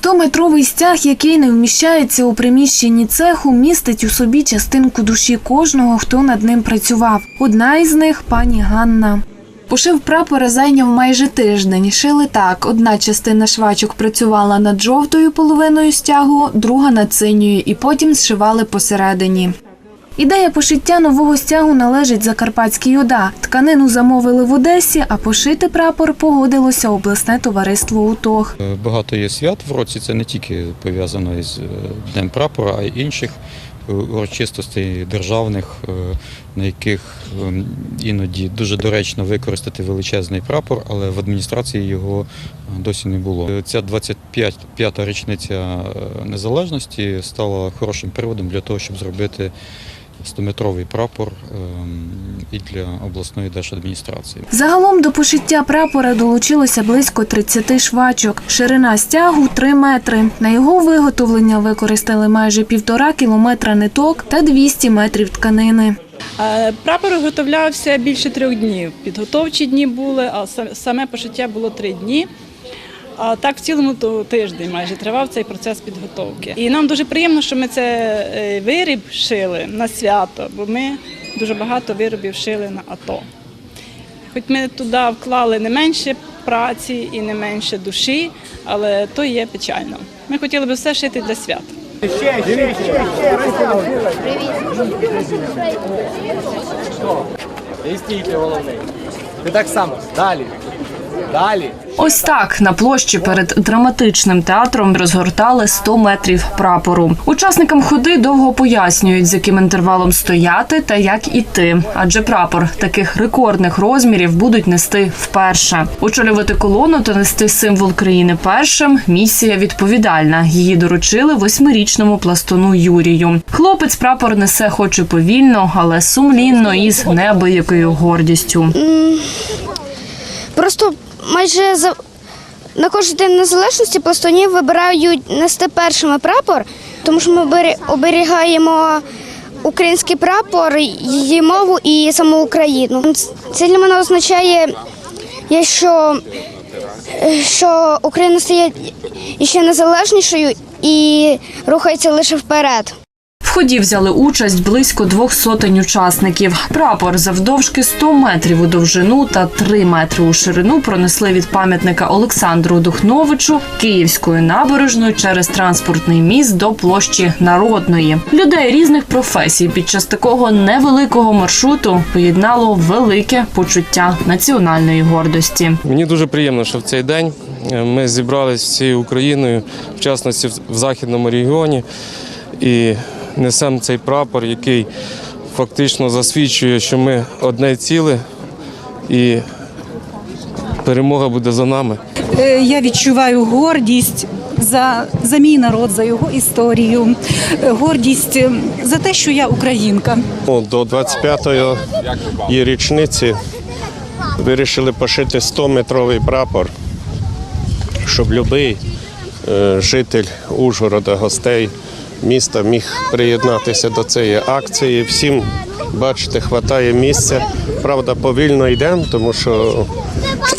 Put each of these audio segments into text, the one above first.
Стометровий стяг, який не вміщається у приміщенні цеху, містить у собі частинку душі кожного, хто над ним працював. Одна із них пані Ганна. Пошив прапора зайняв майже тиждень. Шили так: одна частина швачок працювала над жовтою половиною стягу, друга над синьою, і потім зшивали посередині. Ідея пошиття нового стягу належить Закарпатській ОДА. Тканину замовили в Одесі, а пошити прапор погодилося обласне товариство УТОГ. Е, Багато є свят в році, це не тільки пов'язано із е, Днем прапора, а й інших е, урочистостей державних, на яких е, іноді дуже доречно використати величезний прапор, але в адміністрації його досі не було. Ця 25-та річниця незалежності стала хорошим приводом для того, щоб зробити 100-метровий прапор ем, і для обласної держадміністрації. Загалом до пошиття прапора долучилося близько 30 швачок. Ширина стягу 3 метри. На його виготовлення використали майже півтора кілометра ниток та 200 метрів тканини. Е, Прапор виготовлявся більше трьох днів. Підготовчі дні були, а саме пошиття було три дні. А так в цілому то тиждень майже тривав цей процес підготовки. І нам дуже приємно, що ми це е, виріб шили на свято, бо ми дуже багато виробів шили на АТО. Хоч ми туди вклали не менше праці і не менше душі, але то є печально. Ми хотіли би все шити для свят. І стійте головний. Ти так само. Далі. Далі. Ось так на площі перед драматичним театром розгортали 100 метрів прапору. Учасникам ходи довго пояснюють, з яким інтервалом стояти та як іти. Адже прапор таких рекордних розмірів будуть нести вперше. Очолювати колону та нести символ країни першим. Місія відповідальна. Її доручили восьмирічному пластуну Юрію. Хлопець прапор несе, хоч і повільно, але сумлінно і з неабиякою гордістю. Просто майже за на кожен день незалежності пластунів вибирають нести першими прапор, тому що ми обері- оберігаємо український прапор, її мову і саму Україну. Це для мене означає, що, що Україна стає ще незалежнішою і рухається лише вперед. В ході взяли участь близько двох сотень учасників. Прапор завдовжки 100 метрів у довжину та 3 метри у ширину пронесли від пам'ятника Олександру Духновичу Київською набережною через транспортний міст до площі Народної. Людей різних професій під час такого невеликого маршруту поєднало велике почуття національної гордості. Мені дуже приємно, що в цей день е, ми зібралися всією Україною, в частності в західному регіоні, і несемо цей прапор, який фактично засвідчує, що ми одне ціле і перемога буде за нами. Е, Я відчуваю гордість за, за мій народ, за його історію, е, гордість е, за те, що я українка. До 25-ї її річниці вирішили пошити 100-метровий прапор, щоб будь-який житель Ужгорода, гостей міста міг приєднатися до цієї акції. Всім, бачите, вистачає місця. Правда, повільно йдемо, тому що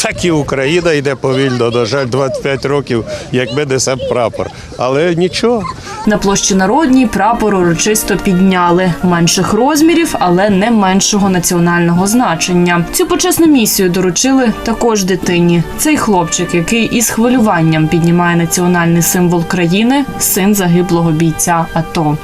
так і Україна йде повільно. На жаль, 25 років, як ми несемо прапор. Але нічого. На площі Народній прапор урочисто підняли менших розмірів, але не меншого національного значення. Цю почесну місію доручили також дитині. Цей хлопчик, який із хвилюванням піднімає національний символ країни, син загиблого бійця АТО.